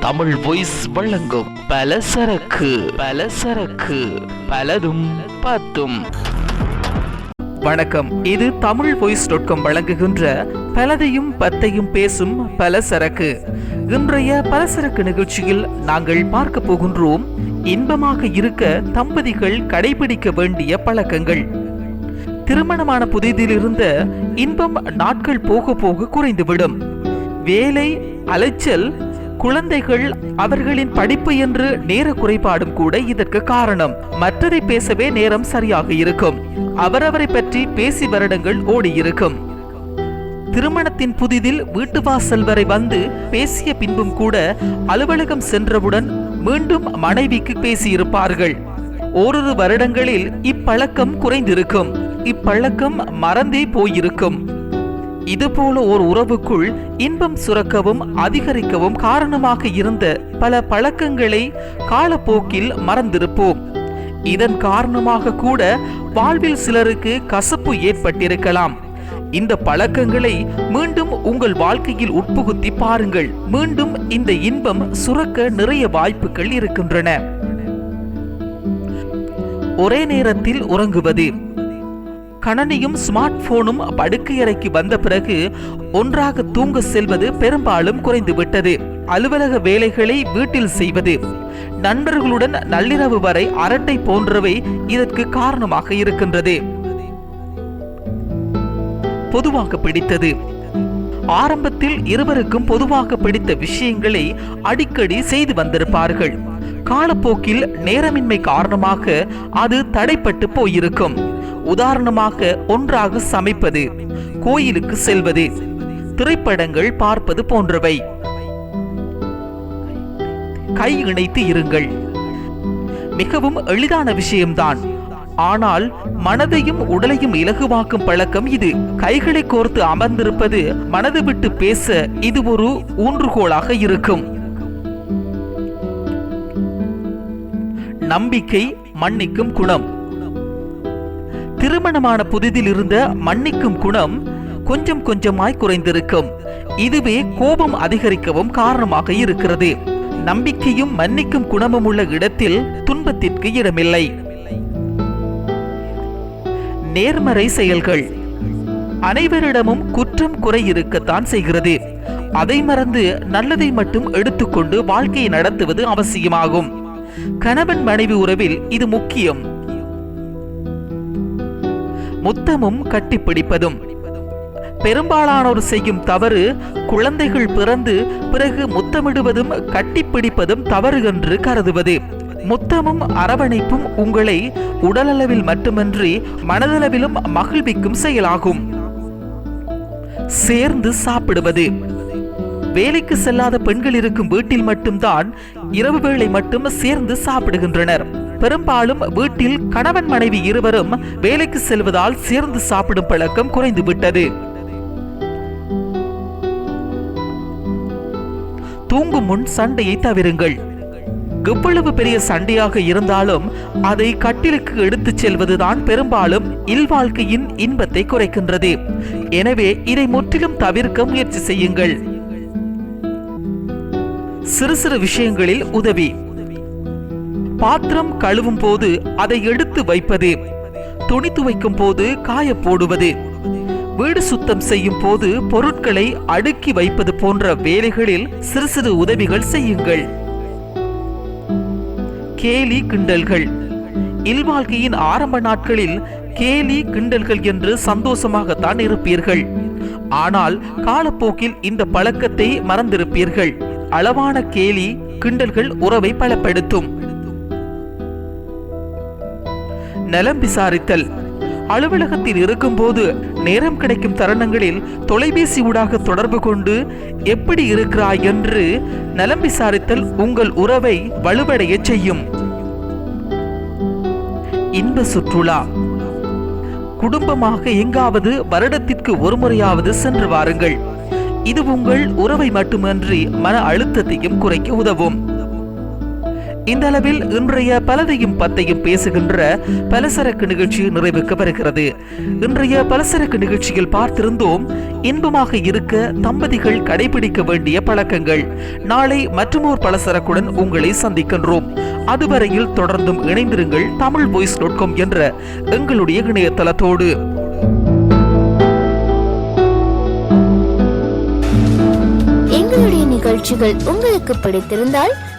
Tamil voice வழங்கும் பலசரக்கு பலசரக்கு பலதும் பத்தும் வணக்கம். இது தமிழ் வாய்ஸ் டாட் காம் வழங்குகின்ற பலதையும் பத்தையும் பேசும் பலசரக்கு. இன்றைய பலசரக்கு நிகழ்ச்சியில் நாங்கள் பார்க்க போகின்றோம் இன்பமாக இருக்க தம்பதிகள் கடைபிடிக்க வேண்டிய பழக்கங்கள். திருமணமான புதிதில் இருந்த இன்பம் நாட்கள் போக போக குறைந்துவிடும். வேலை அலைச்சல் குழந்தைகள் அவர்களின் படிப்பு என்று நேர குறைபாடும் கூட இதற்கு காரணம். மற்றதை பேசவே நேரம் சரியாக இருக்கும். அவரவரை பற்றி பேசி வருடங்கள் ஓடியிருக்கும். திருமணத்தின் புதிதில் வீட்டு வாசல் வரை வந்து பேசிய பின்பும் கூட அலுவலகம் சென்றவுடன் மீண்டும் மனைவிக்கு பேசியிருப்பார்கள். ஓரிரு வருடங்களில் இப்பழக்கம் குறைந்திருக்கும். இப்பழக்கம் மறந்தே போயிருக்கும். இதுபோல ஒரு உறவுக்குள் இன்பம் சுரக்கவும் அதிகரிக்கவும் காரணமாக இருந்த பல பழக்கங்களை காலப்போக்கில் மறந்திருப்போம். இதன் காரணமாக கூட வாழ்வில் சிலருக்கு கசப்பு ஏற்பட்டிருக்கலாம். இந்த பழக்கங்களை மீண்டும் உங்கள் வாழ்க்கையில் உட்புகுத்தி பாருங்கள். மீண்டும் இந்த இன்பம் சுரக்க நிறைய வாய்ப்புகள் இருக்கின்றன. ஒரே நேரத்தில் உறங்குவது. கணனியும் ஸ்மார்ட் போனும் படுக்கையறைக்கு வந்த பிறகு ஒன்றாக தூங்க செல்வது பெரும்பாலும் குறைந்துவிட்டது. அலுவலக வேலைகளை வீட்டில் செய்வது. நண்பர்களுடன் நள்ளிரவு வரை அரட்டை போன்றவை இதற்கு காரணமாக இருக்கின்றது. பொதுவாக பிடித்தது. ஆரம்பத்தில் இருவருக்கும் பொதுவாக பிடித்த விஷயங்களை அடிக்கடி செய்து வந்திருப்பார்கள். காலப்போக்கில் நேரமின்மை காரணமாக அது தடைப்பட்டு போயிருக்கும். உதாரணமாக ஒன்றாக சமைப்பது கோயிலுக்கு செல்வது திரைப்படங்கள் பார்ப்பது போன்றவை. கை இணைத்து இருங்கள். மிகவும் எளிதான விஷயம்தான். ஆனால் மனதையும் உடலையும் இலகுவாக்கும் பழக்கம் இது. கைகளை கோர்த்து அமர்ந்திருப்பது மனது விட்டு பேச இது ஒரு ஊன்றுகோலாக இருக்கும். நம்பிக்கை மன்னிக்கும் குணம். திருமணமான புதிதில் இருந்த மன்னிக்கும் குணம் கொஞ்சம் கொஞ்சமாய் குறைந்திருக்கும். இதுவே கோபம் அதிகரிக்கவும் காரணமாக இருக்கிறது. நம்பிக்கையும் மன்னிக்கும் குணமும் உள்ள இடத்தில் துன்பத்திற்கு இடமில்லை. நேர்மறை செயல்கள். அனைவரிடமும் குற்றம் குறை இருக்கத்தான் செய்கிறது. அதை மறந்து நல்லதை மட்டும் எடுத்துக்கொண்டு வாழ்க்கையை நடத்துவது அவசியமாகும். கணவன் மனைவி உறவில் இது முக்கியம். முத்தமும் கட்டிப்பிடிப்பதும். பெரும்பாலானோர் செய்யும் தவறு குழந்தைகள் பிறந்து பிறகு முத்தமிடுவதும் கட்டிப்பிடிப்பதும் தவறு என்று கருதுவது. முத்தமும் அரவணைப்பும் உங்களை உடலளவில் மட்டுமன்றி மனதளவிலும் மகிழ்விக்கும் செயலாகும். சேர்ந்து சாப்பிடுவது. வேலைக்கு செல்லாத பெண்கள் இருக்கும் வீட்டில் மட்டும்தான் இரவு வேளை மட்டும் சேர்ந்து சாப்பிடுகின்றனர். பெரும்பாலும் வீட்டில் கணவன் மனைவி இருவரும் வேலைக்கு செல்வதால் சேர்ந்து சாப்பிடும் பழக்கம் குறைந்துவிட்டது. தூங்கும் முன் சண்டையை தவிருங்கள். எவ்வளவு பெரிய சண்டையாக இருந்தாலும் அதை கட்டிலுக்கு எடுத்துச் செல்வதுதான் பெரும்பாலும் இல்வாழ்க்கையின் இன்பத்தை குறைக்கின்றது. எனவே இதை முற்றிலும் தவிர்க்க முயற்சி செய்யுங்கள். சிறு சிறு விஷயங்களில் உதவி. பாத்திரம் கழுவும் போது அதை எடுத்து வைப்பது. துணி துவைக்கும் போது காய போடுவது. வீடு சுத்தம் செய்யும் போது பொருட்களை அடுக்கி வைப்பது போன்ற வேலைகளில் சிறு சிறு உதவிகள் செய்யுங்கள். கேலி கிண்டல்கள். இல்வாழ்க்கையின் ஆரம்ப நாட்களில் கேலி கிண்டல்கள் என்று சந்தோஷமாகத்தான் இருப்பீர்கள். ஆனால் காலப்போக்கில் இந்த பழக்கத்தை மறந்திருப்பீர்கள். அளவான கேலி கிண்டல்கள் உறவை பலப்படுத்தும். நலம் விசாரித்தல். அலுவலகத்தில் இருக்கும்போது நேரம் கிடைக்கும் தருணங்களில் தொலைபேசி ஊடாக தொடர்பு கொண்டு எப்படி இருக்கிறாய் என்று நலம் விசாரித்தல் உங்கள் உறவை வலுவடைய செய்யும். இன்ப சுற்றுலா. குடும்பமாக எங்காவது வருடத்திற்கு ஒரு முறையாவது சென்று வாருங்கள். இது உங்கள் உறவை மட்டுமன்றி மன அழுத்தத்தையும் குறைக்க உதவும். இந்த அளவில் இன்றைய பலதையும் பத்தையும் பேசுகின்ற பலசரக்கு நிகழ்ச்சி நிறைவுக்கு வருகிறது. இன்றைய பலசரக்கு நிகழ்ச்சியில் பார்த்திருந்தோம் இன்பமாக இருக்க தம்பதிகள் கடைபிடிக்க வேண்டிய பழக்கங்கள். நாளை மற்றுமோர் பலசரக்குடன் உங்களை சந்திக்கின்றோம். அதுவரையில் தொடர்ந்தும் இணைந்திருங்கள் தமிழ் வாய்ஸ் டாட் காம் என்ற எங்களுடைய இணையதளத்தோடு. எங்களுடைய நிகழ்ச்சிகள் உங்களுக்கு பிடித்திருந்தால்